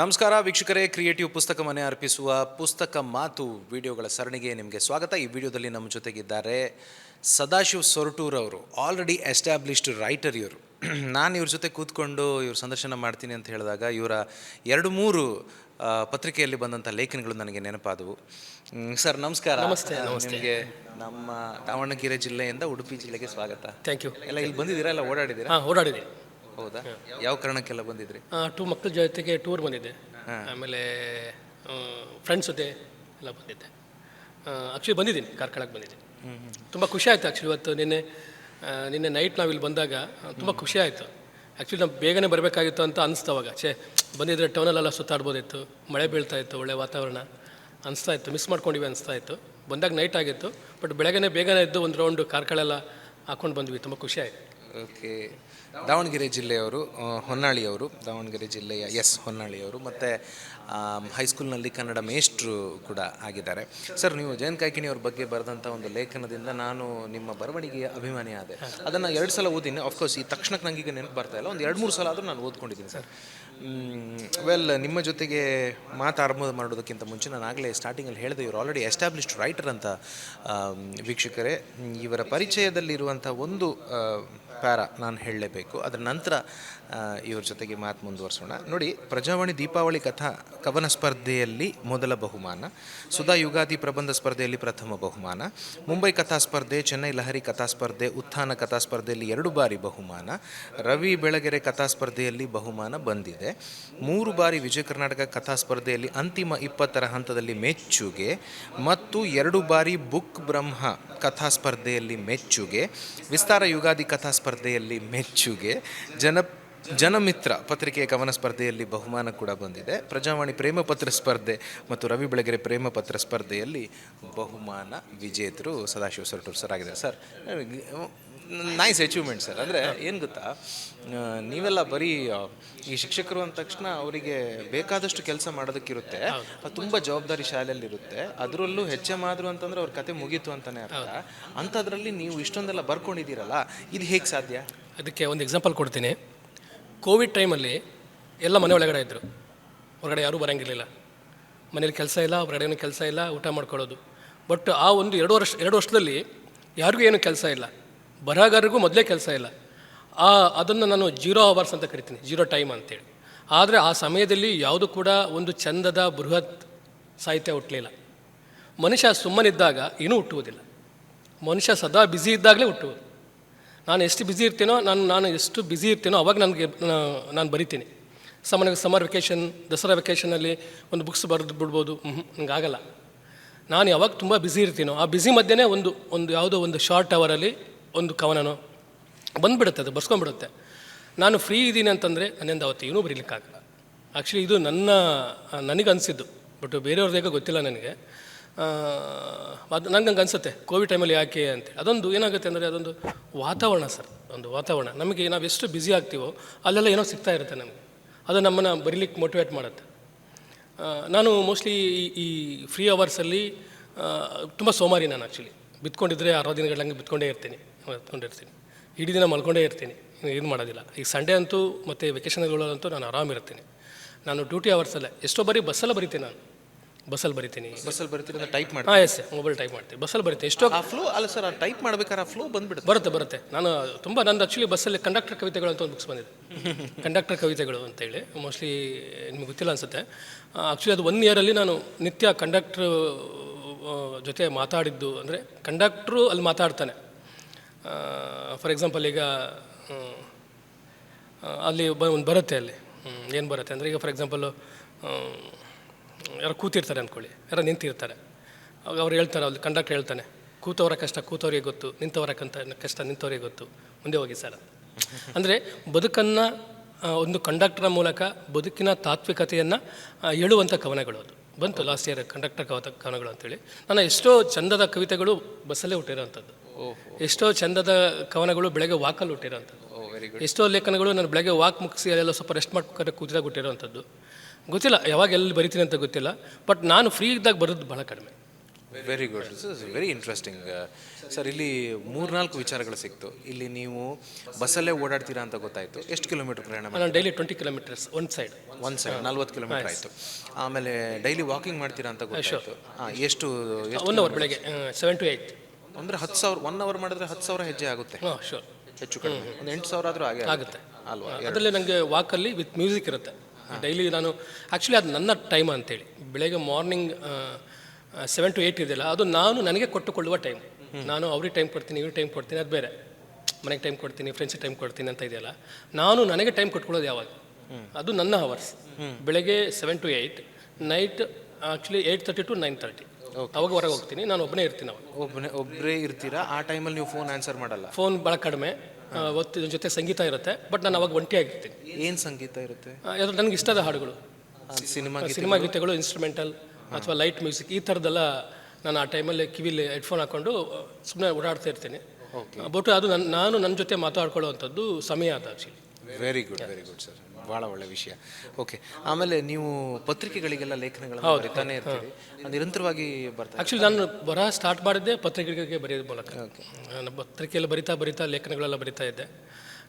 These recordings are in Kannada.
ನಮಸ್ಕಾರ ವೀಕ್ಷಕರೇ ಕ್ರಿಯೇಟಿವ್ ಪುಸ್ತಕ ಮನೆ ಅರ್ಪಿಸುವ ಪುಸ್ತಕ ಮಾತು ವಿಡಿಯೋಗಳ ಸರಣಿಗೆ ನಿಮಗೆ ಸ್ವಾಗತ. ಈ ವಿಡಿಯೋದಲ್ಲಿ ನಮ್ಮ ಜೊತೆಗಿದ್ದಾರೆ ಸದಾಶಿವ್ ಸೊರಟೂರ್ ಅವರು ಆಲ್ರೆಡಿ ಎಸ್ಟಾಬ್ಲಿಷ್ಡ್ ರೈಟರ್ ಇವರು. ನಾನು ಇವ್ರ ಜೊತೆ ಕೂತ್ಕೊಂಡು ಇವ್ರ ಸಂದರ್ಶನ ಮಾಡ್ತೀನಿ ಅಂತ ಹೇಳಿದಾಗ ಇವರ ಎರಡು ಮೂರು ಪತ್ರಿಕೆಯಲ್ಲಿ ಬಂದಂಥ ಲೇಖನಗಳು ನನಗೆ ನೆನಪಾದವು. ಸರ್ ನಮಸ್ಕಾರ. ನಮಸ್ತೆ. ನಿಮಗೆ ನಮ್ಮ ದಾವಣಗೆರೆ ಜಿಲ್ಲೆಯಿಂದ ಉಡುಪಿ ಜಿಲ್ಲೆಗೆ ಸ್ವಾಗತ. ಥ್ಯಾಂಕ್ ಯು ಎಲ್ಲ ಇಲ್ಲಿ ಬಂದಿದ್ದೀರಾ ಎಲ್ಲ ಓಡಾಡಿದ್ದೀರಾ? ಹಾಂ ಓಡಾಡಿದ್ದೀನಿ ಹೌದಾ? ಯಾವ ಕಾರಣಕ್ಕೆಲ್ಲ ಬಂದಿದ್ರಿ? ಟೂ ಮಕ್ಕಳ ಜೊತೆಗೆ ಟೂರ್ ಬಂದಿದ್ದೆ. ಆಮೇಲೆ ಫ್ರೆಂಡ್ಸ್ ಜೊತೆ ಎಲ್ಲ ಬಂದಿದ್ದೆ. ಆ್ಯಕ್ಚುಲಿ ಬಂದಿದ್ದೀನಿ ಕಾರ್ಕಳಕ್ಕೆ ಬಂದಿದ್ದೀನಿ. ತುಂಬ ಖುಷಿ ಆಯಿತು ಆ್ಯಕ್ಚುಲಿ ಇವತ್ತು ನಿನ್ನೆ ನಿನ್ನೆ ನೈಟ್ ನಾವು ಇಲ್ಲಿ ಬಂದಾಗ ತುಂಬ ಖುಷಿ ಆಯಿತು. ಆ್ಯಕ್ಚುಲಿ ನಾವು ಬೇಗನೆ ಬರಬೇಕಾಗಿತ್ತು ಅಂತ ಅನಿಸ್ತು ಅವಾಗ. ಛೇ ಬಂದಿದ್ದರೆ ಟೌನಲ್ಲೆಲ್ಲ ಸುತ್ತಾಡ್ಬೋದಿತ್ತು ಮಳೆ ಬೀಳ್ತಾ ಇತ್ತು ಒಳ್ಳೆ ವಾತಾವರಣ ಅನಿಸ್ತಾ ಇತ್ತು ಮಿಸ್ ಮಾಡ್ಕೊಂಡಿವಿ ಅನಿಸ್ತಾ ಇತ್ತು. ಬಂದಾಗ ನೈಟ್ ಆಗಿತ್ತು ಬಟ್ ಬೆಳಗ್ಗೆ ಬೇಗನೆ ಇದ್ದು ಒಂದು ರೌಂಡ್ ಕಾರ್ಕಳೆಲ್ಲ ಹಾಕೊಂಡು ಬಂದ್ವಿ ತುಂಬ ಖುಷಿ ಆಯಿತು. ಓಕೆ. ದಾವಣಗೆರೆ ಜಿಲ್ಲೆಯವರು ಹೊನ್ನಾಳಿಯವರು, ದಾವಣಗೆರೆ ಜಿಲ್ಲೆಯ ಎಸ್ ಹೊನ್ನಾಳಿಯವರು, ಮತ್ತು ಹೈಸ್ಕೂಲ್ನಲ್ಲಿ ಕನ್ನಡ ಮೇಷ್ಟ್ರು ಕೂಡ ಆಗಿದ್ದಾರೆ. ಸರ್, ನೀವು ಜಯಂತ್ ಕಾಯ್ಕಿಣಿ ಅವ್ರ ಬಗ್ಗೆ ಬರೆದಂಥ ಒಂದು ಲೇಖನದಿಂದ ನಾನು ನಿಮ್ಮ ಬರವಣಿಗೆಯ ಅಭಿಮಾನಿ ಆದೆ. ಅದನ್ನು ಎರಡು ಸಲ ಓದಿನಿ. ಅಫ್ಕೋರ್ಸ್ ಈ ತಕ್ಷಣಕ್ಕೆ ನನಗೆ ನೆನಪು ಬರ್ತಾ ಇಲ್ಲ. ಒಂದು ಎರಡು ಮೂರು ಸಲ ಆದರೂ ನಾನು ಓದ್ಕೊಂಡಿದ್ದೀನಿ ಸರ್. ವೆಲ್ ನಿಮ್ಮ ಜೊತೆಗೆ ಮಾತು ಆರಂಭ ಮಾಡೋದಕ್ಕಿಂತ ಮುಂಚೆ ನಾನು ಆಗಲೇ ಸ್ಟಾರ್ಟಿಂಗಲ್ಲಿ ಹೇಳಿದೆ ಇವರು ಆಲ್ರೆಡಿ ಎಸ್ಟಾಬ್ಲಿಷ್ಡ್ ರೈಟರ್ ಅಂತ ವೀಕ್ಷಕರೇ. ಇವರ ಪರಿಚಯದಲ್ಲಿರುವಂಥ ಒಂದು ಪ್ಯಾರ ನಾನು ಹೇಳಲೇಬೇಕು. ಅದರ ನಂತರ ಇವ್ರ ಜೊತೆಗೆ ಮಾತು ಮುಂದುವರಿಸೋಣ. ನೋಡಿ, ಪ್ರಜಾವಾಣಿ ದೀಪಾವಳಿ ಕಥಾ, ಕವನ ಸ್ಪರ್ಧೆಯಲ್ಲಿ ಮೊದಲ ಬಹುಮಾನ, ಸುಧಾ ಯುಗಾದಿ ಪ್ರಬಂಧ ಸ್ಪರ್ಧೆಯಲ್ಲಿ ಪ್ರಥಮ ಬಹುಮಾನ, ಮುಂಬೈ ಕಥಾ ಸ್ಪರ್ಧೆ, ಚೆನ್ನೈ ಲಹರಿ ಕಥಾ ಸ್ಪರ್ಧೆ, ಉತ್ಥಾನ ಕಥಾ ಸ್ಪರ್ಧೆಯಲ್ಲಿ ಎರಡು ಬಾರಿ ಬಹುಮಾನ, ರವಿ ಬೆಳಗೆರೆ ಕಥಾ ಸ್ಪರ್ಧೆಯಲ್ಲಿ ಬಹುಮಾನ ಬಂದಿದೆ. ಮೂರು ಬಾರಿ ವಿಜಯ ಕರ್ನಾಟಕ ಕಥಾ ಸ್ಪರ್ಧೆಯಲ್ಲಿ ಅಂತಿಮ ಇಪ್ಪತ್ತರ ಹಂತದಲ್ಲಿ ಮೆಚ್ಚುಗೆ ಮತ್ತು ಎರಡು ಬಾರಿ ಬುಕ್ ಬ್ರಹ್ಮ ಕಥಾ ಸ್ಪರ್ಧೆಯಲ್ಲಿ ಮೆಚ್ಚುಗೆ, ವಿಸ್ತಾರ ಯುಗಾದಿ ಕಥಾ ಸ್ಪರ್ಧೆಯಲ್ಲಿ ಮೆಚ್ಚುಗೆ ಜನ ಜನಮಿತ್ರ ಪತ್ರಿಕೆಯ ಕವನ ಸ್ಪರ್ಧೆಯಲ್ಲಿ ಬಹುಮಾನ ಕೂಡ ಬಂದಿದೆ. ಪ್ರಜಾವಾಣಿ ಪ್ರೇಮ ಪತ್ರ ಸ್ಪರ್ಧೆ ಮತ್ತು ರವಿ ಬೆಳಗೆರೆ ಪ್ರೇಮ ಪತ್ರ ಸ್ಪರ್ಧೆಯಲ್ಲಿ ಬಹುಮಾನ ವಿಜೇತರು ಸದಾಶಿವ ಸೊರಟೂರು ಸರ್ ಆಗಿದೆ ಸರ್ ನೈಸ್ ಅಚೀವ್ಮೆಂಟ್ ಸರ್ ಅಂದರೆ ಏನು ಗೊತ್ತಾ? ನೀವೆಲ್ಲ ಬರೀ ಈ ಶಿಕ್ಷಕರು ಅಂದ ತಕ್ಷಣ ಅವರಿಗೆ ಬೇಕಾದಷ್ಟು ಕೆಲಸ ಮಾಡೋದಕ್ಕಿರುತ್ತೆ. ಅದು ತುಂಬ ಜವಾಬ್ದಾರಿ ಶಾಲೆಯಲ್ಲಿರುತ್ತೆ. ಅದರಲ್ಲೂ ಹೆಚ್ಚೆ ಮಾದರು ಅಂತಂದ್ರೆ ಅವ್ರ ಕತೆ ಮುಗೀತು ಅಂತಲೇ ಅರ್ಥ. ಅಂಥದ್ರಲ್ಲಿ ನೀವು ಇಷ್ಟೊಂದೆಲ್ಲ ಬರ್ಕೊಂಡಿದ್ದೀರಲ್ಲ ಇದು ಹೇಗೆ ಸಾಧ್ಯ? ಅದಕ್ಕೆ ಒಂದು ಎಕ್ಸಾಂಪಲ್ ಕೊಡ್ತೀನಿ. ಕೋವಿಡ್ ಟೈಮಲ್ಲಿ ಎಲ್ಲ ಮನೆ ಒಳಗಡೆ ಇದ್ದರು ಹೊರಗಡೆ ಯಾರೂ ಬರೋಂಗಿರಲಿಲ್ಲ. ಮನೇಲಿ ಕೆಲಸ ಇಲ್ಲ ಹೊರಗಡೆನೂ ಕೆಲಸ ಇಲ್ಲ, ಊಟ ಮಾಡ್ಕೊಳ್ಳೋದು. ಬಟ್ ಆ ಒಂದು ಎರಡು ವರ್ಷ, ಎರಡು ವರ್ಷದಲ್ಲಿ ಯಾರಿಗೂ ಏನು ಕೆಲಸ ಇಲ್ಲ. ಬರಹಗಾರರಿಗೂ ಮೊದಲೇ ಕೆಲಸ ಇಲ್ಲ. ಆ, ಅದನ್ನು ನಾನು ಜೀರೋ ಅವರ್ಸ್ ಅಂತ ಕರಿತೀನಿ, ಜೀರೋ ಟೈಮ್ ಅಂತೇಳಿ. ಆದರೆ ಆ ಸಮಯದಲ್ಲಿ ಯಾವುದು ಕೂಡ ಒಂದು ಚಂದದ ಬೃಹತ್ ಸಾಹಿತ್ಯ ಹುಟ್ಟಲಿಲ್ಲ ಮನುಷ್ಯ ಸುಮ್ಮನಿದ್ದಾಗ ಏನೂ ಹುಟ್ಟುವುದಿಲ್ಲ. ಮನುಷ್ಯ ಸದಾ ಬ್ಯುಸಿ ಇದ್ದಾಗಲೇ ಹುಟ್ಟುವುದು. ನಾನು ಎಷ್ಟು ಬ್ಯುಸಿ ಇರ್ತೀನೋ, ನಾನು ನಾನು ಎಷ್ಟು ಬ್ಯುಸಿ ಇರ್ತೀನೋ ಅವಾಗ ನನಗೆ ನಾನು ಬರಿತೀನಿ. ಸಾಮಾನ್ಯವಾಗಿ ಸಮರ್ ವೆಕೇಷನ್ ದಸರಾ ವೆಕೇಷನಲ್ಲಿ ಒಂದು ಬುಕ್ಸ್ ಬರೆದು ಬಿಡ್ಬೋದು. ಹ್ಞೂ ಆಗಲ್ಲ. ನಾನು ಯಾವಾಗ ತುಂಬ ಬ್ಯುಸಿ ಇರ್ತೀನೋ, ಆ ಬ್ಯುಸಿ ಮಧ್ಯೆನೇ ಒಂದು ಒಂದು ಯಾವುದೋ ಒಂದು ಶಾರ್ಟ್ ಅವರಲ್ಲಿ ಒಂದು ಕವನನೋ ಬಂದುಬಿಡುತ್ತೆ, ಅದು ಬರ್ಸ್ಕೊಂಡ್ಬಿಡುತ್ತೆ. ನಾನು ಫ್ರೀ ಇದ್ದೀನಿ ಅಂತಂದರೆ ನನ್ನಿಂದ ಅವತ್ತು ಏನೂ ಬರೀಲಿಕ್ಕಾಗಲ್ಲ. ಆ್ಯಕ್ಚುಲಿ ಇದು ನನ್ನ ನನಗೆ ಅನಿಸಿದ್ದು ಬಟ್ ಬೇರೆಯವ್ರದ್ದೇಗ ಗೊತ್ತಿಲ್ಲ ನನಗೆ. ಅದು ನಂಗೆ ಅನಿಸುತ್ತೆ ಕೋವಿಡ್ ಟೈಮಲ್ಲಿ ಯಾಕೆ ಅಂತೇಳಿ ಅದೊಂದು ಏನಾಗುತ್ತೆ ಅಂದರೆ ಅದೊಂದು ವಾತಾವರಣ ಸರ್, ಒಂದು ವಾತಾವರಣ. ನಮಗೆ ನಾವು ಎಷ್ಟು ಬ್ಯುಸಿ ಆಗ್ತೀವೋ, ಅಲ್ಲೆಲ್ಲ ಏನೋ ಸಿಗ್ತಾ ಇರುತ್ತೆ ನಮಗೆ. ಅದು ನಮ್ಮನ್ನು ಬರೀಲಿಕ್ಕೆ ಮೋಟಿವೇಟ್ ಮಾಡುತ್ತೆ. ನಾನು ಮೋಸ್ಟ್ಲಿ ಈ ಫ್ರೀ ಅವರ್ಸಲ್ಲಿ ತುಂಬ ಸೋಮಾರಿ ನಾನು ಆ್ಯಕ್ಚುಲಿ ಬಿತ್ಕೊಂಡಿದ್ರೆ ಆರು ದಿನಗಳ ಹಂಗೆ ಬಿತ್ಕೊಂಡೇ ಇರ್ತೀನಿ, ಬಿತ್ಕೊಂಡಿರ್ತೀನಿ. ಇಡೀ ದಿನ ಮಲ್ಕೊಂಡೇ ಇರ್ತೀನಿ ಏನು ಮಾಡೋದಿಲ್ಲ. ಈಗ ಸಂಡೇ ಅಂತೂ ಮತ್ತು ವೆಕೇಷನ್ಗಳಂತೂ ನಾನು ಆರಾಮಿರ್ತೀನಿ ನಾನು ಡ್ಯೂಟಿ ಅವರ್ಸಲ್ಲೇ ಎಷ್ಟೋ ಬಾರಿ ಬಸ್ಸಲ್ಲ ಬರಿತೀನಿ ನಾನು. ಬಸ್ಸಲ್ಲಿ ಬರಿತೀನಿ. ಬಸ್ಸಲ್ಲಿ ಬರ್ತೀರ ಟೈಪ್ ಮಾಡಿ ಹಾಂ ಎಸ್ ಮೊಬೈಲ್ ಟೈಪ್ ಮಾಡ್ತೀನಿ ಬಸ್ಸಲ್ಲಿ ಬರಿತೀನಿ. ಎಷ್ಟು ಆ ಫ್ಲೋ ಅಲ್ಲ ಸರ್ ಆ ಟೈಪ್ ಮಾಡ್ಬೇಕಾದ್ರೆ ಆ ಫ್ಲೋ ಬಂದ್ಬಿಡುತ್ತೆ. ಬರುತ್ತೆ ಬರುತ್ತೆ. ನಾನು ತುಂಬ ನಂದು ಆ್ಯಕ್ಚುಲಿ ಬಸ್ಸಲ್ಲಿ ಕಂಡಕ್ಟರ್ ಕವಿತೆಗಳು ಅಂತ ಒಂದು ಬುಕ್ಸ್ ಬಂದಿದೆ. ಕಂಡಕ್ಟರ್ ಕವಿತೆಗಳು ಅಂತೇಳಿ ಮೋಸ್ಟ್ಲಿ ನಿಮಗೆ ಗೊತ್ತಿಲ್ಲ ಅನಿಸುತ್ತೆ. ಆ್ಯಕ್ಚುಲಿ ಅದು ಒನ್ ಇಯರಲ್ಲಿ ನಾನು ನಿತ್ಯ ಕಂಡಕ್ಟ್ರ್ ಜೊತೆ ಮಾತಾಡಿದ್ದು ಅಂದರೆ ಕಂಡಕ್ಟ್ರು ಅಲ್ಲಿ ಮಾತಾಡ್ತಾನೆ. ಫಾರ್ ಎಕ್ಸಾಂಪಲ್ ಈಗ ಅಲ್ಲಿ ಒಂದು ಬರುತ್ತೆ ಅಲ್ಲಿ. ಏನು ಬರುತ್ತೆ ಅಂದರೆ ಈಗ ಫಾರ್ ಎಕ್ಸಾಂಪಲು ಯಾರು ಕೂತಿರ್ತಾರೆ ಅಂದ್ಕೊಳ್ಳಿ. ಯಾರೋ ನಿಂತಿರ್ತಾರೆ. ಅವಾಗ ಅವ್ರು ಹೇಳ್ತಾರೆ ಅಲ್ಲಿ ಕಂಡಕ್ಟರ್ ಹೇಳ್ತಾನೆ ಕೂತವರ ಕಷ್ಟ ಕೂತವರಿಗೆ ಗೊತ್ತು ನಿಂತವರ ಕಂತ ಕಷ್ಟ ನಿಂತವರಿಗೆ ಗೊತ್ತು ಮುಂದೆ ಹೋಗಿ ಸರ್ ಅಂದರೆ ಬದುಕನ್ನು ಒಂದು ಕಂಡಕ್ಟರ್ ಮೂಲಕ ಬದುಕಿನ ತಾತ್ವಿಕತೆಯನ್ನು ಹೇಳುವಂಥ ಕವನಗಳು ಅದು. ಬಂತು ಲಾಸ್ಟ್ ಇಯರ್ ಕಂಡಕ್ಟರ್ ಕವತ ಕವನಗಳು ಅಂತೇಳಿ. ನಾನು ಎಷ್ಟೋ ಚಂದದ ಕವಿತೆಗಳು ಬಸ್ಸಲ್ಲೇ ಹುಟ್ಟಿರೋವಂಥದ್ದು ಎಷ್ಟೋ ಚಂದದ ಕವನಗಳು ಬೆಳಗ್ಗೆ ವಾಕಲ್ಲಿ ಹುಟ್ಟಿರೋವಂಥದ್ದು ಎಷ್ಟೋ ಲೇಖನಗಳು ನಾನು ಬೆಳಗ್ಗೆ ವಾಕ್ ಮುಗಿಸಿ ಅಲ್ಲೆಲ್ಲ ಸ್ವಲ್ಪ ರೆಸ್ಟ್ ಮಾಡ್ಬೇಕಾದ್ರೆ ಕೂತಿದಾಗ ಹುಟ್ಟಿರೋವಂಥದ್ದು ಗೊತ್ತಿಲ್ಲ ಯಾವಾಗ ಎಲ್ಲಿ ಬರಿತೀನಿ ಅಂತ ಗೊತ್ತಿಲ್ಲ ಬಟ್ ನಾನು ಫ್ರೀ ಇದ್ದಾಗ ಬರೋದು ಭಾಳ ಕಡಿಮೆ. Very good very interesting sir ಇಲ್ಲಿ ಮೂರ್ನಾಲ್ಕು ವಿಚಾರಗಳು ಸಿಕ್ತು. ಇಲ್ಲಿ ನೀವು ಬಸ್ಸಲ್ಲೇ ಓಡಾಡ್ತೀರಾ ಅಂತ ಗೊತ್ತಾಯಿತು. ಎಷ್ಟು ಕಿಲೋಮೀಟರ್ ಪ್ರಯಾಣ ನಾನು daily twenty kilometres one side ಒಂದು ಸೈಡ್ ನಲ್ವತ್ತು ಕಿಲೋಮೀಟರ್ ಆಯಿತು. ಆಮೇಲೆ ಡೈಲಿ ವಾಕಿಂಗ್ ಮಾಡ್ತೀರಾ ಅಂತ ಗೊತ್ತಾಯಿತು. ಹಾಂ ಎಷ್ಟು ಒನ್ ಅವರ್ ಬೆಳಗ್ಗೆ ಸೆವೆನ್ ಟು ಏಯ್ಟ್ ಅಂದರೆ ಹತ್ತು ಸಾವಿರ ಒನ್ ಅವರ್ ಮಾಡಿದ್ರೆ ಹತ್ತು ಸಾವಿರ ಹೆಜ್ಜೆ ಆಗುತ್ತೆ. ಶೋರ್ ಹೆಚ್ಚು ಕಡಿಮೆ. ಒಂದು ಎಂಟು ಸಾವಿರ ಆದರೂ ಹಾಗೆ ಆಗುತ್ತೆ. ಅಲ್ವಾ? ಅದರಲ್ಲಿ ನನಗೆ ವಾಕಲ್ಲಿ ವಿತ್ ಮ್ಯೂಸಿಕ್ ಇರುತ್ತೆ. ಡೈಲಿ ನಾನು ಆ್ಯಕ್ಚುಲಿ ಅದು ನನ್ನ ಟೈಮ್ ಅಂತೇಳಿ. ಬೆಳಗ್ಗೆ ಮಾರ್ನಿಂಗ್ ಸೆವೆನ್ ಟು ಏಯ್ಟ್ ಇದೆಯಲ್ಲ ಅದು ನಾನು ನನಗೆ ಕೊಟ್ಟುಕೊಳ್ಳುವ ಟೈಮ್ ನಾನು ಅವ್ರಿಗೆ ಟೈಮ್ ಕೊಡ್ತೀನಿ ಇವ್ರಿಗೆ ಟೈಮ್ ಕೊಡ್ತೀನಿ ಅದು ಬೇರೆ. ಮನೆಗೆ ಟೈಮ್ ಕೊಡ್ತೀನಿ ಫ್ರೆಂಡ್ಸಿಗೆ ಟೈಮ್ ಕೊಡ್ತೀನಿ ಅಂತ ಇದೆಯಲ್ಲ. ನಾನು ನನಗೆ ಟೈಮ್ ಕೊಟ್ಕೊಳ್ಳೋದು ಯಾವಾಗ? ಅದು ನನ್ನ ಅವರ್ಸ್ ಬೆಳಗ್ಗೆ seven to eight night actually eight thirty to nine thirty ಅವಾಗ ಹೊರಗೆ ಹೋಗ್ತೀನಿ. ನಾನು ಒಬ್ಬನೇ ಇರ್ತೀನಿ ಅವಾಗ. ಒಬ್ಬನೇ ಒಬ್ಬರೇ ಇರ್ತೀರಾ? ಆ ಟೈಮಲ್ಲಿ ನೀವು ಫೋನ್ ಆನ್ಸರ್ ಮಾಡಲ್ಲ? ಫೋನ್ ಭಾಳ ಕಡಿಮೆ. ಒತ್ತು ಇದ್ರ ಜೊತೆ ಸಂಗೀತ ಇರುತ್ತೆ ಬಟ್ ನಾನು ಅವಾಗ ಒಂಟಿಯಾಗಿರ್ತೀನಿ ಏನು ಸಂಗೀತ ಇರುತ್ತೆ? ಯಾವ್ದು ನನಗೆ ಇಷ್ಟದ ಹಾಡುಗಳು. ಸಿನಿಮಾ ಸಿನಿಮಾ ಗೀತೆಗಳು ಇನ್ಸ್ಟ್ರೂಮೆಂಟಲ್ ಅಥವಾ ಲೈಟ್ ಮ್ಯೂಸಿಕ್ ಈ ಥರದ್ದೆಲ್ಲ ನಾನು ಆ ಟೈಮಲ್ಲಿ ಕಿವಿಲಿ ಹೆಡ್ಫೋನ್ ಹಾಕೊಂಡು ಸುಮ್ಮನೆ ಓಡಾಡ್ತಾ ಇರ್ತೀನಿ. ಬಟ್ ಅದು ನನ್ನ ನಾನು ನನ್ನ ಜೊತೆ ಮಾತಾಡ್ಕೊಳ್ಳೋವಂಥದ್ದು ಸಮಯ ಅದು actually very good very good sir ಭಾಳ ಒಳ್ಳೆ ವಿಷಯ. ಓಕೆ ಆಮೇಲೆ ನೀವು ಪತ್ರಿಕೆಗಳಿಗೆಲ್ಲ ಲೇಖನಗಳನ್ನು ಬರಿತಾನೆ ಇರ್ತೀರಿ. ಅದು ನಿರಂತರವಾಗಿ ಬರ್ತಾ ಆ್ಯಕ್ಚುಲಿ ನಾನು ಬರ ಸ್ಟಾರ್ಟ್ ಮಾಡಿದ್ದೆ ಪತ್ರಿಕೆಗಳಿಗೆ ಬರೆಯೋದು ಮೂಲಕ. ನಾನು ಪತ್ರಿಕೆಯಲ್ಲಿ ಬರಿತಾ ಬರಿತಾ ಲೇಖನಗಳೆಲ್ಲ ಬರಿತಾ ಇದ್ದೆ.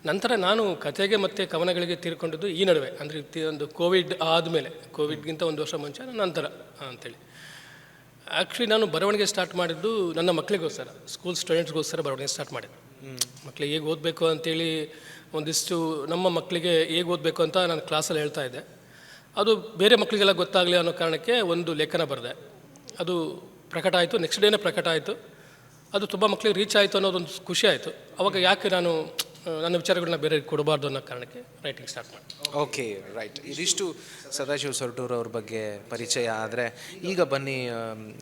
ನಂತರ ನಾನು ಕತೆಗೆ ಮತ್ತು ಕವನಗಳಿಗೆ ತೀರ್ಕೊಂಡಿದ್ದು ಈ ನಡುವೆ. ಅಂದರೆ ಒಂದು ಕೋವಿಡ್ ಆದಮೇಲೆ ಕೋವಿಡ್ಗಿಂತ ಒಂದು ವರ್ಷ ಮುಂಚೆ ನಂತರ ಅಂತೇಳಿ. ಆ್ಯಕ್ಚುಲಿ ನಾನು ಬರವಣಿಗೆ ಸ್ಟಾರ್ಟ್ ಮಾಡಿದ್ದು ನನ್ನ ಮಕ್ಕಳಿಗೋಸ್ಕರ ಸ್ಕೂಲ್ ಸ್ಟೂಡೆಂಟ್ಸ್ಗೋಸ್ಕರ ಬರವಣಿಗೆ ಸ್ಟಾರ್ಟ್ ಮಾಡಿದೆ ಮಕ್ಕಳಿಗೆ ಹೇಗೆ ಓದಬೇಕು ಅಂತೇಳಿ ಒಂದಿಷ್ಟು ನಮ್ಮ ಮಕ್ಕಳಿಗೆ ಹೇಗೆ ಓದಬೇಕು ಅಂತ ನಾನು ಕ್ಲಾಸಲ್ಲಿ ಹೇಳ್ತಾ ಇದ್ದೆ. ಅದು ಬೇರೆ ಮಕ್ಕಳಿಗೆಲ್ಲ ಗೊತ್ತಾಗಲಿ ಅನ್ನೋ ಕಾರಣಕ್ಕೆ ಒಂದು ಲೇಖನ ಬರೆದೆ. ಅದು ಪ್ರಕಟ ಆಯಿತು ನೆಕ್ಸ್ಟ್ ಡೇನೇ ಪ್ರಕಟ ಆಯಿತು. ಅದು ತುಂಬ ಮಕ್ಕಳಿಗೆ ರೀಚ್ ಆಯಿತು ಅನ್ನೋದೊಂದು ಖುಷಿ ಆಯಿತು. ಅವಾಗ ಯಾಕೆ ನಾನು ನನ್ನ ವಿಚಾರಗಳನ್ನ ಬೇರೆ ಕೊಡಬಾರ್ದು ಅನ್ನೋ ಕಾರಣಕ್ಕೆ ರೈಟಿಂಗ್ ಸ್ಟಾರ್ಟ್ ಮಾಡಿ ಓಕೆ ರೈಟ್ ಇದಿಷ್ಟು ಸದಾಶಿವ ಸೊರಟೂರ್ ಅವ್ರ ಬಗ್ಗೆ ಪರಿಚಯ ಆದರೆ ಈಗ ಬನ್ನಿ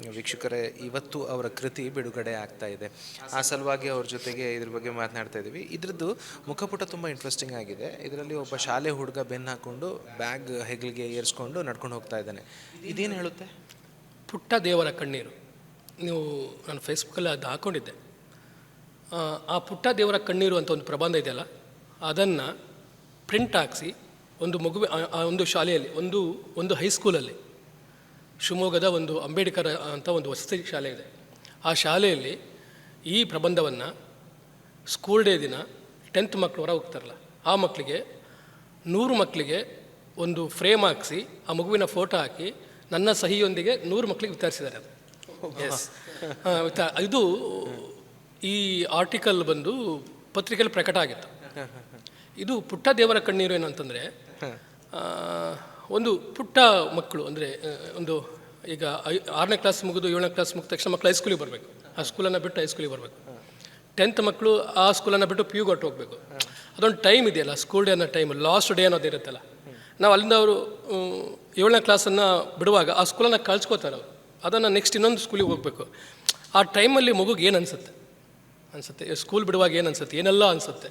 ವೀಕ್ಷಕರೇ ಇವತ್ತು ಅವರ ಕೃತಿ ಬಿಡುಗಡೆ ಆಗ್ತಾ ಇದೆ. ಆ ಸಲುವಾಗಿ ಅವ್ರ ಜೊತೆಗೆ ಇದ್ರ ಬಗ್ಗೆ ಮಾತನಾಡ್ತಾ ಇದ್ದೀವಿ. ಇದ್ರದ್ದು ಮುಖಪುಟ ತುಂಬ ಇಂಟ್ರೆಸ್ಟಿಂಗ್ ಆಗಿದೆ. ಇದರಲ್ಲಿ ಒಬ್ಬ ಶಾಲೆ ಹುಡುಗ ಬೆನ್ನು ಹಾಕ್ಕೊಂಡು ಬ್ಯಾಗ್ ಹೆಗಲಿಗೆ ಏರಿಸ್ಕೊಂಡು ನಡ್ಕೊಂಡು ಹೋಗ್ತಾ ಇದ್ದಾನೆ. ಇದೇನು ಹೇಳುತ್ತೆ? ಪುಟ್ಟ ದೇವರ ಕಣ್ಣೀರು. ನೀವು ನಾನು ಫೇಸ್ಬುಕ್ಕಲ್ಲಿ ಅದು ಹಾಕ್ಕೊಂಡಿದ್ದೆ ಆ, ಪುಟ್ಟ ದೇವರ ಕಣ್ಣೀರು ಅಂತ ಒಂದು ಪ್ರಬಂಧ ಇದೆಯಲ್ಲ ಅದನ್ನು ಪ್ರಿಂಟ್ ಹಾಕಿಸಿ ಒಂದು ಮಗುವೆ ಆ ಒಂದು ಶಾಲೆಯಲ್ಲಿ ಒಂದು ಒಂದು ಹೈಸ್ಕೂಲಲ್ಲಿ ಶಿವಮೊಗ್ಗದ ಒಂದು ಅಂಬೇಡ್ಕರ್ ಅಂತ ಒಂದು ವಸತಿ ಶಾಲೆ ಇದೆ. ಆ ಶಾಲೆಯಲ್ಲಿ ಈ ಪ್ರಬಂಧವನ್ನು ಸ್ಕೂಲ್ ಡೇ ದಿನ ಟೆಂತ್ ಮಕ್ಕಳು ಹೊರ ಹೋಗ್ತಾರಲ್ಲ ಆ ಮಕ್ಕಳಿಗೆ ನೂರು ಮಕ್ಕಳಿಗೆ ಒಂದು ಫ್ರೇಮ್ ಹಾಕಿಸಿ ಆ ಮಗುವಿನ ಫೋಟೋ ಹಾಕಿ ನನ್ನ ಸಹಿಯೊಂದಿಗೆ ನೂರು ಮಕ್ಕಳಿಗೆ ವಿತರಿಸಿದ್ದಾರೆ ಅದು. ಎಸ್ ಇದು ಈ ಆರ್ಟಿಕಲ್ ಬಂದು ಪತ್ರಿಕೆಯಲ್ಲಿ ಪ್ರಕಟ ಆಗಿತ್ತು. ಇದು ಪುಟ್ಟ ದೇವರ ಕಣ್ಣೀರು ಏನಂತಂದರೆ ಒಂದು ಪುಟ್ಟ ಮಕ್ಕಳು ಅಂದರೆ ಒಂದು ಈಗ ಆರನೇ ಕ್ಲಾಸ್ ಮುಗಿದು ಏಳನೇ ಕ್ಲಾಸ್ ಮುಗಿದ ತಕ್ಷಣ ಮಕ್ಕಳು ಹೈಸ್ಕೂಲಿಗೆ ಬರಬೇಕು. ಆ ಸ್ಕೂಲನ್ನು ಬಿಟ್ಟು ಹೈಸ್ಕೂಲಿಗೆ ಬರಬೇಕು. ಟೆಂತ್ ಮಕ್ಕಳು ಆ ಸ್ಕೂಲನ್ನು ಬಿಟ್ಟು ಪಿ ಯು ಹೊಟ್ಟು ಹೋಗಬೇಕು. ಅದೊಂದು ಟೈಮ್ ಇದೆಯಲ್ಲ ಸ್ಕೂಲ್ ಡೇ ಅನ್ನೋ ಟೈಮ್ ಲಾಸ್ಟ್ ಡೇ ಅನ್ನೋದು ಇರುತ್ತಲ್ಲ. ನಾವು ಅಲ್ಲಿಂದ ಅವರು ಏಳನೇ ಕ್ಲಾಸನ್ನು ಬಿಡುವಾಗ ಆ ಸ್ಕೂಲನ್ನು ಕಳ್ಸ್ಕೋತಾರೆ ಅವರು. ಅದನ್ನು ನೆಕ್ಸ್ಟ್ ಇನ್ನೊಂದು ಸ್ಕೂಲಿಗೆ ಹೋಗಬೇಕು. ಆ ಟೈಮಲ್ಲಿ ಮಗುಗೆ ಏನು ಅನಿಸುತ್ತೆ? ಅನಿಸುತ್ತೆ. ಸ್ಕೂಲ್ ಬಿಡುವಾಗ ಏನು ಅನಿಸುತ್ತೆ? ಏನೆಲ್ಲ ಅನಿಸುತ್ತೆ?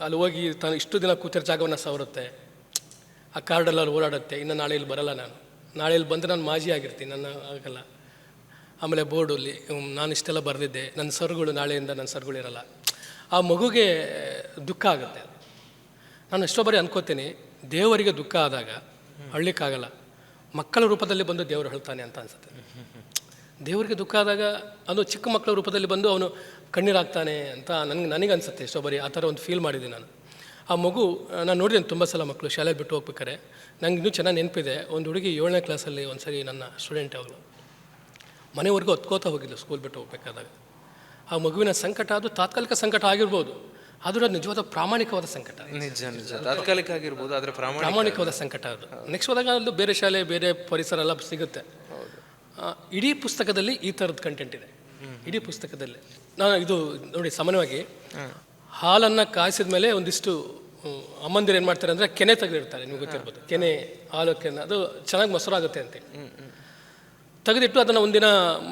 ಅಲ್ಲಿ ಹೋಗಿ ತಾನು ಇಷ್ಟು ದಿನ ಕೂತಿರೋ ಜಾಗವನ್ನು ಸವರುತ್ತೆ. ಆ ಕಾರ್ಡೆಲ್ಲ ಅಲ್ಲಿ ಓಡಾಡುತ್ತೆ. ಇನ್ನು ನಾಳೆ ಇಲ್ಲಿ ಬರಲ್ಲ ನಾನು. ನಾಳೆ ಇಲ್ಲಿ ಬಂದರೆ ನಾನು ಮಾಜಿ ಆಗಿರ್ತೀನಿ. ನನ್ನ ಆಗಲ್ಲ. ಆಮೇಲೆ ಬೋರ್ಡಲ್ಲಿ ನಾನು ಇಷ್ಟೆಲ್ಲ ಬರೆದಿದ್ದೆ. ನನ್ನ ಸರ್ಗಳು ನಾಳೆಯಿಂದ ನನ್ನ ಸರ್ಗಳು ಇರಲ್ಲ. ಆ ಮಗುಗೆ ದುಃಖ ಆಗುತ್ತೆ. ನಾನು ಎಷ್ಟೋ ಬಾರಿ ಅನ್ಕೋತೀನಿ, ದೇವರಿಗೆ ದುಃಖ ಆದಾಗ ಅಳ್ಲಿಕ್ಕಾಗಲ್ಲ ಮಕ್ಕಳ ರೂಪದಲ್ಲಿ ಬಂದು ದೇವರು ಹೇಳ್ತಾನೆ ಅಂತ ಅನ್ಸುತ್ತೆ. ದೇವರಿಗೆ ದುಃಖ ಆದಾಗ ಅದು ಚಿಕ್ಕ ಮಕ್ಕಳ ರೂಪದಲ್ಲಿ ಬಂದು ಅವನು ಕಣ್ಣೀರಾಗ್ತಾನೆ ಅಂತ ನನಗೆ ನನಗೆ ಅನಿಸುತ್ತೆ ಎಷ್ಟೋ ಬರೀ ಆ ಥರ ಒಂದು ಫೀಲ್ ಮಾಡಿದ್ದೀನಿ ನಾನು. ಆ ಮಗು ನಾನು ನೋಡಿದ್ದೀನಿ ತುಂಬ ಸಲ ಮಕ್ಕಳು ಶಾಲೆ ಬಿಟ್ಟು ಹೋಗ್ಬೇಕಾರೆ. ನಂಗೆ ಇನ್ನೂ ಚೆನ್ನಾಗಿ ನೆನಪಿದೆ. ಒಂದು ಹುಡುಗಿ ಏಳನೇ ಕ್ಲಾಸಲ್ಲಿ ಒಂದು ಸರಿ ನನ್ನ ಸ್ಟೂಡೆಂಟ್ ಅವಳು. ಮನೆವರೆಗೂ ಹೊತ್ಕೋತಾ ಹೋಗಿದ್ಲು ಸ್ಕೂಲ್ ಬಿಟ್ಟು ಹೋಗ್ಬೇಕಾದಾಗ. ಆ ಮಗುವಿನ ಸಂಕಟ ಅದು ತಾತ್ಕಾಲಿಕ ಸಂಕಟ ಆಗಿರ್ಬೋದು. ಆದರೂ ಅದು ನಿಜವಾದ ಪ್ರಾಮಾಣಿಕವಾದ ಸಂಕಟ. ನಿಜ ನಿಜ. ತಾತ್ಕಾಲಿಕ ಆಗಿರ್ಬೋದು ಆದರೆ ಪ್ರಾಮಾಣಿಕ ಪ್ರಾಮಾಣಿಕವಾದ ಸಂಕಟ ಅದು. ನೆಕ್ಸ್ಟ್ ಹೋದಾಗ ಅದು ಬೇರೆ ಶಾಲೆ ಬೇರೆ ಪರಿಸರ ಎಲ್ಲ ಸಿಗುತ್ತೆ. ಇಡೀ ಪುಸ್ತಕದಲ್ಲಿ ಈ ಥರದ ಕಂಟೆಂಟ್ ಇದೆ. ಇಡೀ ಪುಸ್ತಕದಲ್ಲಿ. ನಾನು ಇದು ನೋಡಿ ಸಾಮಾನ್ಯವಾಗಿ ಹಾಲನ್ನು ಕಾಯಿಸಿದ ಮೇಲೆ ಒಂದಿಷ್ಟು ಅಮ್ಮಂದಿರು ಏನು ಮಾಡ್ತಾರೆ ಅಂದರೆ ಕೆನೆ ತೆಗೆದಿರ್ತಾರೆ ನಿಮ್ಗೆ ಗೊತ್ತಿರ್ಬೋದು. ಕೆನೆ ಹಾಲು ಕೆನೆ ಅದು ಚೆನ್ನಾಗಿ ಮೊಸರಾಗುತ್ತೆ ಅಂತ. ತೆಗೆದಿಟ್ಟು ಅದನ್ನು ಒಂದಿನ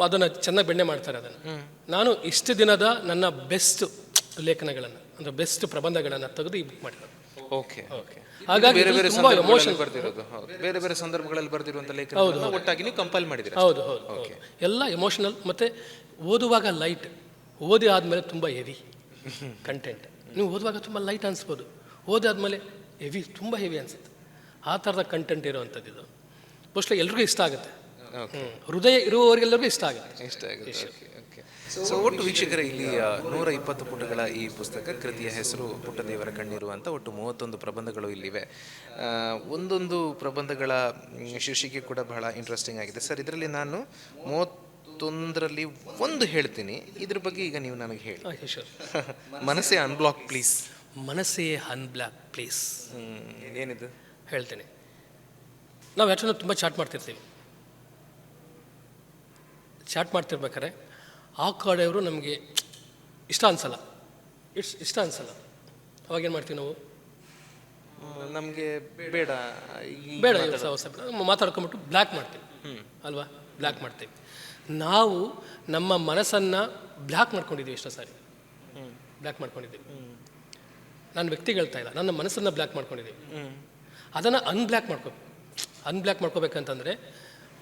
ಅದನ್ನು ಚೆನ್ನಾಗಿ ಬೆಣ್ಣೆ ಮಾಡ್ತಾರೆ ಅದನ್ನು. ನಾನು ಇಷ್ಟು ದಿನದ ನನ್ನ ಬೆಸ್ಟ್ ಲೇಖನಗಳನ್ನು ಅಂದರೆ ಬೆಸ್ಟ್ ಪ್ರಬಂಧಗಳನ್ನು ತೆಗೆದು ಈ ಬುಕ್ ಮಾಡಿರೋದು. ಓಕೆ ಓಕೆ ಹಾಗಾಗಿ ಬೇರೆ ಬೇರೆ ತುಂಬಾ ಸಂದರ್ಭಗಳಲ್ಲಿ ಎಮೋಷನ್ ಬರ್ದಿರೋದು. ಹೌದು. ಬೇರೆ ಬೇರೆ ಸಂದರ್ಭಗಳಲ್ಲಿ ಬರ್ದಿರುವಂತ ಲೇಖನ ಒಟ್ಟಾಗಿ ನೀವು ಕಂಪೈಲ್ ಮಾಡಿದ್ದೀರಾ ಹೌದು ಹೌದು ಹೌದು. ಎಲ್ಲ ಎಮೋಷನಲ್ ಮತ್ತೆ ಓದುವಾಗ ಲೈಟ್ ಓದಿ ಆದಮೇಲೆ ತುಂಬ ಹೆವಿ ಕಂಟೆಂಟ್ ನೀವು ಓದುವಾಗ ತುಂಬ ಲೈಟ್ ಅನಿಸ್ಬೋದು. ಓದಾದ್ಮೇಲೆ ಹೆವಿ ತುಂಬ ಹೆವಿ ಅನಿಸುತ್ತೆ. ಆ ಥರದ ಕಂಟೆಂಟ್ ಇರೋವಂಥದ್ದು ಇದು. ಮೋಸ್ಟ್ಲಿ ಎಲ್ರಿಗೂ ಇಷ್ಟ ಆಗುತ್ತೆ. ಹೃದಯ ಇರುವವರಿಗೆಲ್ಲರಿಗೂ ಇಷ್ಟ ಆಗುತ್ತೆ. ಇಷ್ಟ ಆಗುತ್ತೆ. ಓಕೆ ಸೊ ಒಟ್ಟು ವೀಕ್ಷಕರ ಇಲ್ಲಿ ನೂರ ಇಪ್ಪತ್ತು ಪುಟಗಳ ಈ ಪುಸ್ತಕ ಕೃತಿಯ ಹೆಸರು ಪುಟ್ಟದೇವರ ಕಣ್ಣಿರುವ ಕಣ್ಣೀರು ಅಂತ ಒಟ್ಟು ಮೂವತ್ತೊಂದು ಪ್ರಬಂಧಗಳು ಇಲ್ಲಿವೆ. ಒಂದೊಂದು ಪ್ರಬಂಧಗಳ ಶೀರ್ಷಿಕೆ ಕೂಡ ಬಹಳ ಇಂಟ್ರೆಸ್ಟಿಂಗ್ ಆಗಿದೆ. ಸರ್ ಇದರಲ್ಲಿ ನಾನು ಮೂವತ್ತೊಂದರಲ್ಲಿ ಒಂದು ಹೇಳ್ತೀನಿ. ಇದ್ರ ಬಗ್ಗೆ ಈಗ ನೀವು ನನಗೆ ಹೇಳಿ. ಮನಸ್ಸೇ ಅನ್ಬ್ಲಾಕ್ ಪ್ಲೀಸ್ ಮನಸ್ಸೇ ಅನ್ಬ್ಲಾಕ್ ಪ್ಲೀಸ್ ಏನಿದು? ಹೇಳ್ತೇನೆ. ನಾವು ಯಾಕಂದ್ರೆ ತುಂಬ ಚಾಟ್ ಮಾಡ್ತಿರ್ತೀವಿ. ಚಾಟ್ ಮಾಡ್ತಿರ್ಬೇಕಾದ್ರೆ ಆ ಕಡೆಯವರು ನಮಗೆ ಇಷ್ಟ ಅನ್ಸಲ್ಲ. ಇಟ್ಸ್ ಇಷ್ಟ ಅನ್ಸಲ್ಲ. ಅವಾಗ ಏನು ಮಾಡ್ತೀವಿ ನಾವು? ನಮಗೆ ಬೇಡ. ಬೇಡ ಮಾತಾಡ್ಕೊಂಬಿಟ್ಟು ಬ್ಲ್ಯಾಕ್ ಮಾಡ್ತೀವಿ. ಅಲ್ವಾ? ಬ್ಲ್ಯಾಕ್ ಮಾಡ್ತೀವಿ. ನಾವು ನಮ್ಮ ಮನಸ್ಸನ್ನು ಬ್ಲ್ಯಾಕ್ ಮಾಡ್ಕೊಂಡಿದ್ದೀವಿ ಎಷ್ಟೋ ಸಾರಿ. ಬ್ಲ್ಯಾಕ್ ಮಾಡ್ಕೊಂಡಿದ್ದೀವಿ ನಾನು ವ್ಯಕ್ತಿ ಹೇಳ್ತಾ ಇಲ್ಲ. ನನ್ನ ಮನಸ್ಸನ್ನು ಬ್ಲ್ಯಾಕ್ ಮಾಡ್ಕೊಂಡಿದ್ದೀವಿ ಅದನ್ನು ಅನ್ಬ್ಲ್ಯಾಕ್ ಮಾಡ್ಕೋ ಅನ್ಬ್ಲ್ಯಾಕ್ ಮಾಡ್ಕೋಬೇಕಂತಂದರೆ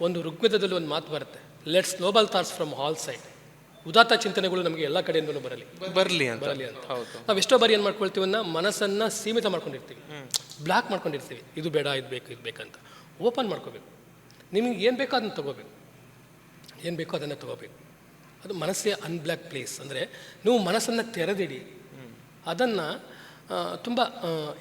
ಒಂದು ಋಗ್ವೇದದಲ್ಲಿ ಒಂದು ಮಾತು ಬರುತ್ತೆ. Let's global thoughts from all side ಉದಾತ್ತ ಚಿಂತನೆಗಳು ನಮಗೆ ಎಲ್ಲ ಕಡೆಯಿಂದಲೂ ಬರಲಿ. ಬರಲಿ ಅಂತ. ಬರಲಿ ಅಂತ. ಹೌದು. ನಾವು ಎಷ್ಟೋ ಬಾರಿ ಏನು ಮಾಡ್ಕೊಳ್ತೀವನ್ನ ಮನಸ್ಸನ್ನು ಸೀಮಿತ ಮಾಡ್ಕೊಂಡಿರ್ತೀವಿ. ಬ್ಲಾಕ್ ಮಾಡ್ಕೊಂಡಿರ್ತೀವಿ. ಇದು ಬೇಡ ಇದು ಬೇಕು ಇದು ಬೇಕಂತ. ಓಪನ್ ಮಾಡ್ಕೋಬೇಕು. ನಿಮಗೆ ಏನು ಬೇಕೋ ಅದನ್ನು ತಗೋಬೇಕು. ಏನು ಬೇಕೋ ಅದನ್ನು ತಗೋಬೇಕು. ಅದು ಮನಸ್ಸೇ ಅನ್ಬ್ಲ್ಯಾಕ್ ಪ್ಲೇಸ್ ಅಂದರೆ ನೀವು ಮನಸ್ಸನ್ನು ತೆರೆದಿಡಿ. ಅದನ್ನು ತುಂಬ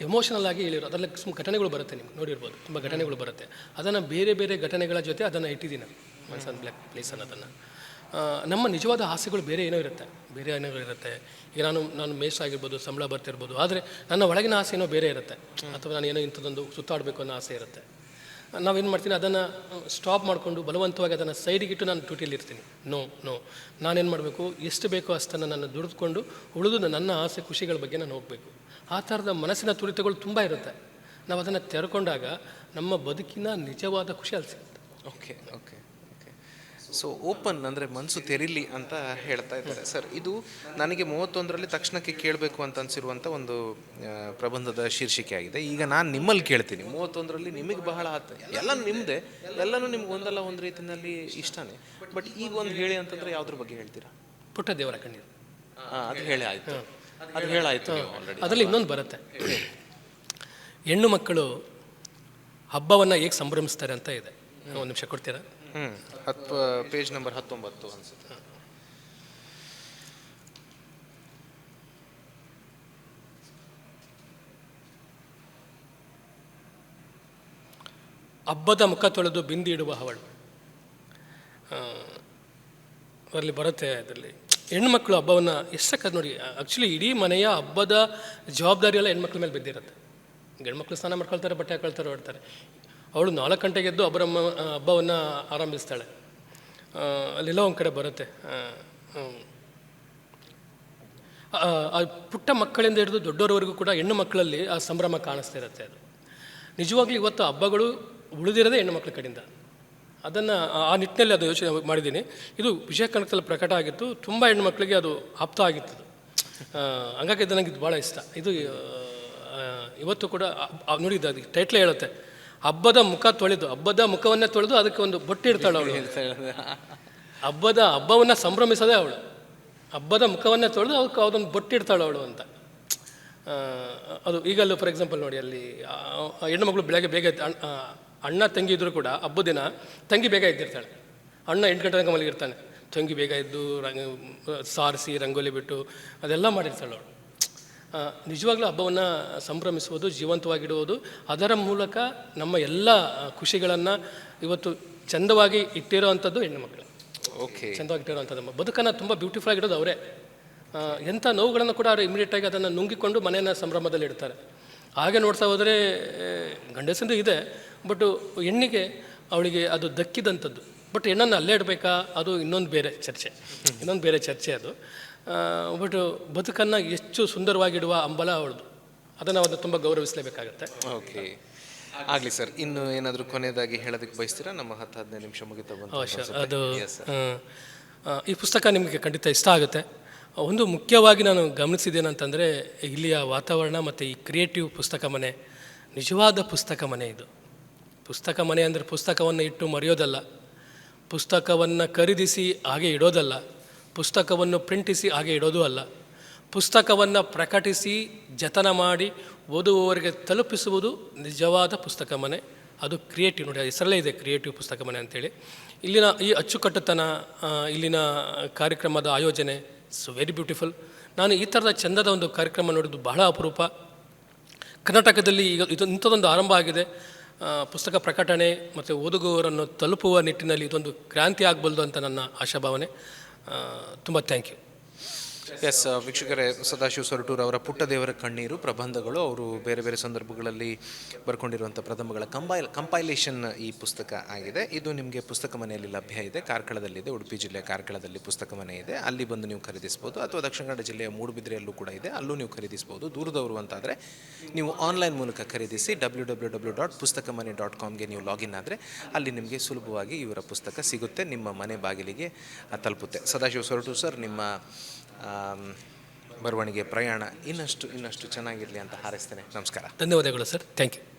ಎಮೋಷನಲ್ ಆಗಿ ಹೇಳಿರೋ. ಅದರಲ್ಲಿ ಸುಮ್ಮ ಘಟನೆಗಳು ಬರುತ್ತೆ ನಿಮ್ಗೆ. ನೋಡಿರ್ಬೋದು. ತುಂಬ ಘಟನೆಗಳು ಬರುತ್ತೆ. ಅದನ್ನು ಬೇರೆ ಬೇರೆ ಘಟನೆಗಳ ಜೊತೆ ಅದನ್ನು ಇಟ್ಟಿದ್ದೀನಿ ಮನಸ್ಸು ಅನ್ಬ್ಲ್ಯಾಕ್ ಪ್ಲೇಸ್ ಅನ್ನೋದನ್ನು. ನಮ್ಮ ನಿಜವಾದ ಆಸೆಗಳು ಬೇರೆ ಏನೋ ಇರುತ್ತೆ. ಬೇರೆ ಏನೋ ಇರುತ್ತೆ. ಈಗ ನಾನು ನಾನು ಮೇಷ ಆಗಿರ್ಬೋದು, ಸಂಬಳ ಬರ್ತಿರ್ಬೋದು, ಆದರೆ ನನ್ನ ಒಳಗಿನ ಆಸೆ ಏನೋ ಬೇರೆ ಇರುತ್ತೆ. ಅಥವಾ ನಾನು ಏನೋ ಇಂಥದ್ದೊಂದು ಸುತ್ತಾಡಬೇಕು ಅನ್ನೋ ಆಸೆ ಇರುತ್ತೆ. ನಾವೇನು ಮಾಡ್ತೀನಿ, ಅದನ್ನು ಸ್ಟಾಪ್ ಮಾಡಿಕೊಂಡು ಬಲವಂತವಾಗಿ ಅದನ್ನು ಸೈಡಿಗಿಟ್ಟು ನಾನು ಡ್ಯೂಟಿಯಲ್ಲಿ ಇರ್ತೀನಿ ನೋ ನೋ ನಾನೇನು ಮಾಡಬೇಕು, ಎಷ್ಟು ಬೇಕೋ ಅಷ್ಟನ್ನು ನಾನು ದುಡಿದುಕೊಂಡು ಉಳಿದು ನನ್ನ ಆಸೆ, ಖುಷಿಗಳ ಬಗ್ಗೆ ನಾನು ಹೋಗಬೇಕು. ಆ ಥರದ ಮನಸ್ಸಿನ ತುರಿತಗಳು ತುಂಬ ಇರುತ್ತೆ. ನಾವು ಅದನ್ನು ತೆರ್ಕೊಂಡಾಗ ನಮ್ಮ ಬದುಕಿನ ನಿಜವಾದ ಖುಷಿ ಅಲ್ಲಿ ಸಿಗುತ್ತೆ. Okay okay okay so open ಅಂದರೆ ಮನಸ್ಸು ತೆರಿಲಿ ಅಂತ ಹೇಳ್ತಾ ಇದ್ದಾರೆ. ಸರ್ ಇದು ನನಗೆ ಮೂವತ್ತೊಂದರಲ್ಲಿ ತಕ್ಷಣಕ್ಕೆ ಕೇಳಬೇಕು ಅಂತ ಅನಿಸಿರುವಂಥ ಒಂದು ಪ್ರಬಂಧದ ಶೀರ್ಷಿಕೆ ಆಗಿದೆ. ಈಗ ನಾನು ನಿಮ್ಮಲ್ಲಿ ಕೇಳ್ತೀನಿ. ಮೂವತ್ತೊಂದರಲ್ಲಿ ನಿಮಗೆ ಬಹಳ ಆತ ಎಲ್ಲ ನಿಮ್ಮದೇ ಎಲ್ಲನೂ ನಿಮ್ಗೆ ಒಂದಲ್ಲ ಒಂದು ರೀತಿಯಲ್ಲಿ ಇಷ್ಟನೇ. ಬಟ್ ಈಗ ಒಂದು ಹೇಳಿ ಅಂತಂದ್ರೆ ಯಾವ್ದ್ರ ಬಗ್ಗೆ ಹೇಳ್ತೀರಾ? ಪುಟ್ಟ ದೇವರ ಕಣ್ಣೀರು ಅದು ಹೇಳಿ ಆಯ್ತು. ಅದು ಹೇಳಿ ನೀವು ಆಲ್ರೆಡಿ ಅದರಲ್ಲಿ ಇನ್ನೊಂದು ಬರುತ್ತೆ. ಹೆಣ್ಣು ಮಕ್ಕಳು ಹಬ್ಬವನ್ನು ಹೇಗೆ ಸಂಭ್ರಮಿಸ್ತಾರೆ ಅಂತ ಇದೆ. ಒಂದು ನಿಮಿಷ ಕೊಡ್ತೀರಾ? ಹ್ಞೂ ಹತ್ತು ಪೇಜ್ ನಂಬರ್ ಹತ್ತೊಂಬತ್ತು ಅನ್ಸುತ್ತೆ. ಹಬ್ಬದ ಮುಖ ತೊಳೆದು ಬಿಂದಿ ಇಡುವ ಹವಳು. ಅದರಲ್ಲಿ ಬರುತ್ತೆ ಅದರಲ್ಲಿ. ಹೆಣ್ಮಕ್ಳು ಹಬ್ಬವನ್ನು ಎಷ್ಟಕ್ಕೆ ನೋಡಿ ಆ್ಯಕ್ಚುಲಿ ಇಡೀ ಮನೆಯ ಹಬ್ಬದ ಜವಾಬ್ದಾರಿ ಎಲ್ಲ ಹೆಣ್ಮಕ್ಳ ಮೇಲೆ ಬಿದ್ದಿರುತ್ತೆ. ಗಂಡ್ಮಕ್ಳು ಸ್ನಾನ ಮಾಡ್ಕೊಳ್ತಾರೆ ಬಟ್ಟೆ ಹಾಕೊಳ್ತಾರೆ ಓಡ್ತಾರೆ ಅವಳು ನಾಲ್ಕು ಗಂಟೆಗೆ ಎದ್ದು ಹಬ್ಬರಮ್ಮ ಹಬ್ಬವನ್ನು ಆರಂಭಿಸ್ತಾಳೆ. ಅಲ್ಲೆಲ್ಲ ಒಂದು ಕಡೆ ಬರುತ್ತೆ. ಆ, ಪುಟ್ಟ ಮಕ್ಕಳಿಂದ ಹಿಡಿದು ದೊಡ್ಡವರವರೆಗೂ ಕೂಡ ಹೆಣ್ಣು ಮಕ್ಕಳಲ್ಲಿ ಆ ಸಂಭ್ರಮ ಕಾಣಿಸ್ತಾ ಇರುತ್ತೆ ಅದು. ನಿಜವಾಗ್ಲೂ ಇವತ್ತು ಹಬ್ಬಗಳು ಉಳಿದಿರೋದೇ ಹೆಣ್ಣು ಮಕ್ಕಳ ಕಡೆಯಿಂದ. ಅದನ್ನು ಆ ನಿಟ್ಟಿನಲ್ಲಿ ಅದು ಯೋಚನೆ ಮಾಡಿದ್ದೀನಿ. ಇದು ವಿಷಯ ಕಣಕದಲ್ಲಿ ಪ್ರಕಟ ಆಗಿತ್ತು. ತುಂಬ ಹೆಣ್ಣು ಮಕ್ಕಳಿಗೆ ಅದು ಆಪ್ತ ಆಗಿತ್ತು ಹಂಗಾಗಿ ನನಗೆ ಇದು ಭಾಳ ಇಷ್ಟ. ಇದು ಇವತ್ತು ಕೂಡ ನೋಡಿದ್ದು ಅದಕ್ಕೆ ಟೈಟ್ಲೇ ಹೇಳುತ್ತೆ. ಹಬ್ಬದ ಮುಖ ತೊಳೆದು, ಹಬ್ಬದ ಮುಖವನ್ನೇ ತೊಳೆದು ಅದಕ್ಕೆ ಒಂದು ಬೊಟ್ಟಿ ಇಡ್ತಾಳೆ ಅವಳು. ಹಬ್ಬದ ಹಬ್ಬವನ್ನು ಸಂಭ್ರಮಿಸೋದೇ ಅವಳು. ಹಬ್ಬದ ಮುಖವನ್ನೇ ತೊಳೆದು ಅವಕ್ಕೆ ಅದೊಂದು ಬೊಟ್ಟಿಡ್ತಾಳೆ ಅವಳು ಅಂತ. ಅದು ಈಗಲ್ಲೂ ಫಾರ್ ಎಕ್ಸಾಂಪಲ್ ನೋಡಿ, ಅಲ್ಲಿ ಹೆಣ್ಣು ಮಗಳು ಬೆಳಗ್ಗೆ ಬೇಗ ಅಣ್ಣ- ತಂಗಿ ಇದ್ದರೂ ಕೂಡ ಹಬ್ಬದ ದಿನ ತಂಗಿ ಬೇಗ ಎದ್ದಿರ್ತಾಳೆ. ಅಣ್ಣ ಎಂಟು ಗಂಟೆ ತನಕ ಮಲಗಿರ್ತಾನೆ. ತಂಗಿ ಬೇಗ ಎದ್ದು ರಂಗ, ಸಾರಿಸಿ, ರಂಗೋಲಿ ಬಿಟ್ಟು ಅದೆಲ್ಲ ಮಾಡಿರ್ತಾಳೆ ಅವಳು. ನಿಜವಾಗ್ಲೂ ಹಬ್ಬವನ್ನು ಸಂಭ್ರಮಿಸುವುದು ಜೀವಂತವಾಗಿಡುವುದು ಅದರ ಮೂಲಕ ನಮ್ಮ ಎಲ್ಲ ಖುಷಿಗಳನ್ನು ಇವತ್ತು ಚಂದವಾಗಿ ಇಟ್ಟಿರೋವಂಥದ್ದು ಹೆಣ್ಣು ಮಕ್ಕಳು. ಓಕೆ. ನಮ್ಮ ಬದುಕನ್ನು ತುಂಬ ಬ್ಯೂಟಿಫುಲ್ ಆಗಿಡೋದು ಅವರೇ. ಎಂಥ ನೋವುಗಳನ್ನು ಕೂಡ ಅವರು ಇಮಿಡಿಯೇಟಾಗಿ ಅದನ್ನು ನುಂಗಿಕೊಂಡು ಮನೆಯನ್ನು ಸಂಭ್ರಮದಲ್ಲಿ ಇಡ್ತಾರೆ. ಹಾಗೆ ನೋಡ್ತಾ ಹೋದರೆ ಗಂಡಸಿಂದು ಇದೆ ಬಟ್ ಹೆಣ್ಣಿಗೆ ಅವಳಿಗೆ ಅದು ದಕ್ಕಿದಂಥದ್ದು. ಬಟ್ ಹೆಣ್ಣನ್ನು ಅಲ್ಲೇ ಇಡಬೇಕಾ? ಅದು ಇನ್ನೊಂದು ಬೇರೆ ಚರ್ಚೆ. ಇನ್ನೊಂದು ಬೇರೆ ಚರ್ಚೆ ಅದು. ಬಟ್ ಬದುಕನ್ನು ಹೆಚ್ಚು ಸುಂದರವಾಗಿಡುವ ಅಂಬಲ ಅವಳದು. ಅದನ್ನು ಅವನು ತುಂಬ ಗೌರವಿಸಲೇಬೇಕಾಗತ್ತೆ. ಓಕೆ. ಆಗಲಿ ಸರ್ ಇನ್ನು ಏನಾದರೂ ಕೊನೆಯದಾಗಿ ಹೇಳೋದಕ್ಕೆ ಬಯಸ್ತೀರಾ? ನಮ್ಮ ಹತ್ತು ಹದಿನೈದು ನಿಮಿಷ ಮುಗಿತಾ ಬಂತು. ಅದು ಈ ಪುಸ್ತಕ ನಿಮಗೆ ಖಂಡಿತ ಇಷ್ಟ ಆಗುತ್ತೆ. ಒಂದು ಮುಖ್ಯವಾಗಿ ನಾನು ಗಮನಿಸಿದ್ದೇನಂತಂದರೆ ಇಲ್ಲಿಯ ವಾತಾವರಣ ಮತ್ತು ಈ ಕ್ರಿಯೇಟಿವ್ ಪುಸ್ತಕ ಮನೆ ನಿಜವಾದ ಪುಸ್ತಕ ಮನೆ ಇದು. ಪುಸ್ತಕ ಮನೆ ಅಂದರೆ ಪುಸ್ತಕವನ್ನು ಇಟ್ಟು ಮರೆಯೋದಲ್ಲ. ಪುಸ್ತಕವನ್ನು ಖರೀದಿಸಿ ಹಾಗೆ ಇಡೋದಲ್ಲ. ಪುಸ್ತಕವನ್ನು ಪ್ರಿಂಟಿಸಿ ಹಾಗೆ ಇಡೋದು ಅಲ್ಲ. ಪುಸ್ತಕವನ್ನು ಪ್ರಕಟಿಸಿ ಜತನ ಮಾಡಿ ಓದುವವರಿಗೆ ತಲುಪಿಸುವುದು ನಿಜವಾದ ಪುಸ್ತಕ ಮನೆ. ಅದು ಕ್ರಿಯೇಟಿವ್ ನೋಡಿ ಹೆಸರಲ್ಲೇ ಇದೆ ಕ್ರಿಯೇಟಿವ್ ಪುಸ್ತಕ ಮನೆ ಅಂತೇಳಿ. ಇಲ್ಲಿನ ಈ ಅಚ್ಚುಕಟ್ಟುತನ ಇಲ್ಲಿನ ಕಾರ್ಯಕ್ರಮದ ಆಯೋಜನೆ ಇಟ್ಸ್ ವೆರಿ ಬ್ಯೂಟಿಫುಲ್ ನಾನು ಈ ಥರದ ಚಂದದ ಒಂದು ಕಾರ್ಯಕ್ರಮ ನೋಡಿದ್ದು ಬಹಳ ಅಪರೂಪ. ಕರ್ನಾಟಕದಲ್ಲಿ ಈಗ ಇದು ಇಂಥದ್ದೊಂದು ಆರಂಭ ಆಗಿದೆ. ಪುಸ್ತಕ ಪ್ರಕಟಣೆ ಮತ್ತು ಓದುಗವರನ್ನು ತಲುಪುವ ನಿಟ್ಟಿನಲ್ಲಿ ಇದೊಂದು ಕ್ರಾಂತಿ ಆಗಬಲ್ದು ಅಂತ ನನ್ನ ಆಶಾಭಾವನೆ. ತುಂಬ ಥ್ಯಾಂಕ್ ಯು. ಎಸ್ ವೀಕ್ಷಕರೇ, ಸದಾಶಿವ ಸೊರಟೂರ್ ಅವರ ಪುಟ್ಟ ದೇವರ ಕಣ್ಣೀರು, ಪ್ರಬಂಧಗಳು, ಅವರು ಬೇರೆ ಬೇರೆ ಸಂದರ್ಭಗಳಲ್ಲಿ ಬರ್ಕೊಂಡಿರುವಂಥ ಪ್ರಬಂಧಗಳ ಕಂಬೈಲ್, ಕಂಪೈಲೇಷನ್ ಈ ಪುಸ್ತಕ ಆಗಿದೆ. ಇದು ನಿಮಗೆ ಪುಸ್ತಕ ಮನೆಯಲ್ಲಿ ಲಭ್ಯ ಇದೆ. ಕಾರ್ಕಳದಲ್ಲಿದೆ, ಉಡುಪಿ ಜಿಲ್ಲೆಯ ಕಾರ್ಕಳದಲ್ಲಿ ಪುಸ್ತಕ ಮನೆ ಇದೆ. ಅಲ್ಲಿ ಬಂದು ನೀವು ಖರೀದಿಸ್ಬೋದು. ಅಥವಾ ದಕ್ಷಿಣ ಕನ್ನಡ ಜಿಲ್ಲೆಯ ಮೂಡುಬಿದ್ರೆಯಲ್ಲೂ ಕೂಡ ಇದೆ. ಅಲ್ಲೂ ನೀವು ಖರೀದಿಸ್ಬೋದು. ದೂರದವರು ಅಂತಾದರೆ ನೀವು ಆನ್ಲೈನ್ ಮೂಲಕ ಖರೀದಿಸಿ ಡಬ್ಲ್ಯೂ ಡಬ್ಲ್ಯೂ ಡಬ್ಲ್ಯೂ ಡಾಟ್ ಪುಸ್ತಕ ಮನೆ ಡಾಟ್ ಕಾಮ್ಗೆ ನೀವು ಲಾಗಿನ್ ಆದರೆ ಅಲ್ಲಿ ನಿಮಗೆ ಸುಲಭವಾಗಿ ಇವರ ಪುಸ್ತಕ ಸಿಗುತ್ತೆ. ನಿಮ್ಮ ಮನೆ ಬಾಗಿಲಿಗೆ ತಲುಪುತ್ತೆ. ಸದಾಶಿವ ಸೊರಟೂರ್ ಸರ್, ನಿಮ್ಮ ಬರವಣಿಗೆ ಪ್ರಯಾಣ ಇನ್ನಷ್ಟು ಇನ್ನಷ್ಟು ಚೆನ್ನಾಗಿರಲಿ ಅಂತ ಹಾರೈಸ್ತೇನೆ. ನಮಸ್ಕಾರ. ಧನ್ಯವಾದಗಳು ಸರ್. Thank you